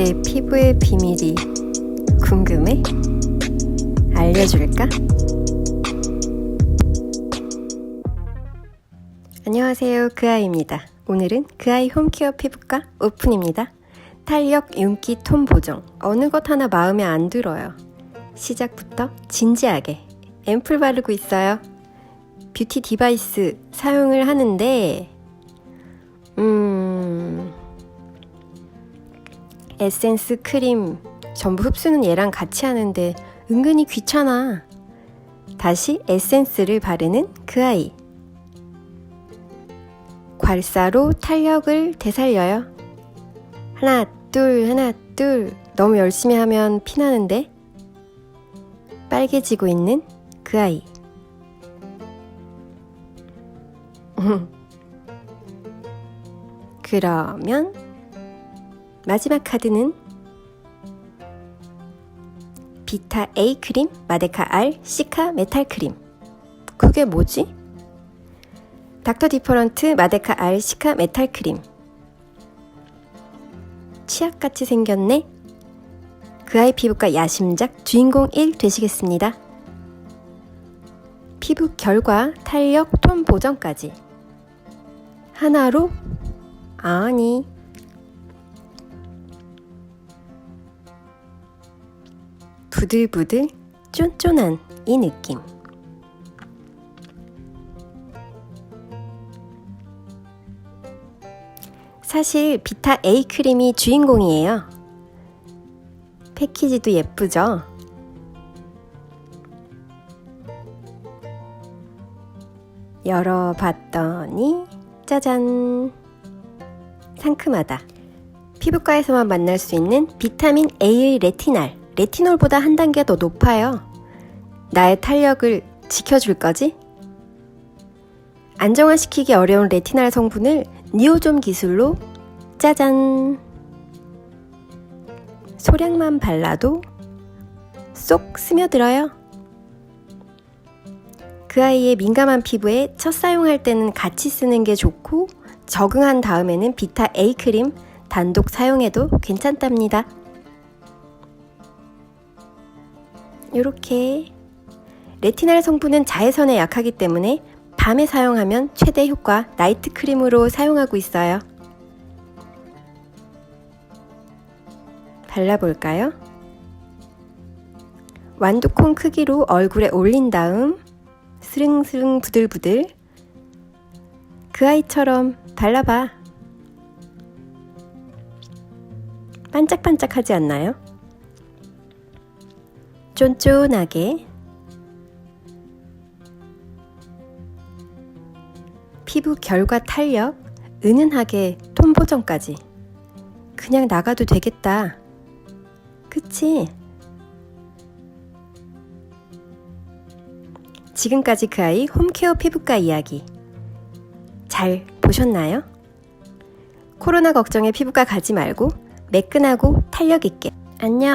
내 피부의 비밀이 궁금해? 알려줄까? 안녕하세요. 그 아이입니다. 오늘은 그 아이 홈케어 피부과 오픈입니다. 탄력, 윤기, 톤 보정. 어느 것 하나 마음에 안 들어요. 시작부터 진지하게 앰플 바르고 있어요. 뷰티 디바이스 사용을 하는데, 음, 에센스, 크림 전부 흡수는 얘랑 같이 하는데 은근히 귀찮아. 다시 에센스를 바르는 그 아이. 괄사로 탄력을 되살려요. 하나, 둘, 하나, 둘. 너무 열심히 하면 피나는데? 빨개지고 있는 그 아이. 그러면 마지막 카드는 비타 A 크림, 마데카 R, 시카 메탈 크림. 그게 뭐지? 닥터 디퍼런트 마데카 R 시카 메탈 크림. 치약같이 생겼네? 그 아이 피부과 야심작 주인공 1 되시겠습니다. 피부 결과, 탄력, 톤 보정까지. 하나로? 아니. 부들부들, 쫀쫀한 이 느낌. 사실 비타 A 크림이 주인공이에요. 패키지도 예쁘죠? 열어봤더니 짜잔! 상큼하다. 피부과에서만 만날 수 있는 비타민 A의 레티날. 레티놀보다 한 단계 더 높아요. 나의 탄력을 지켜줄 거지? 안정화시키기 어려운 레티날 성분을 니오좀 기술로 짜잔! 소량만 발라도 쏙 스며들어요. 그 아이의 민감한 피부에 첫 사용할 때는 같이 쓰는 게 좋고 적응한 다음에는 비타 A 크림 단독 사용해도 괜찮답니다. 이렇게 레티날 성분은 자외선에 약하기 때문에 밤에 사용하면 최대 효과 나이트 크림으로 사용하고 있어요. 발라볼까요? 완두콩 크기로 얼굴에 올린 다음 스릉스릉 부들부들 그 아이처럼 발라봐. 반짝반짝하지 않나요? 쫀쫀하게 피부 결과 탄력, 은은하게 톤 보정까지. 그냥 나가도 되겠다. 그치? 지금까지 그 아이 홈케어 피부과 이야기. 잘 보셨나요? 코로나 걱정에 피부과 가지 말고 매끈하고 탄력 있게. 안녕!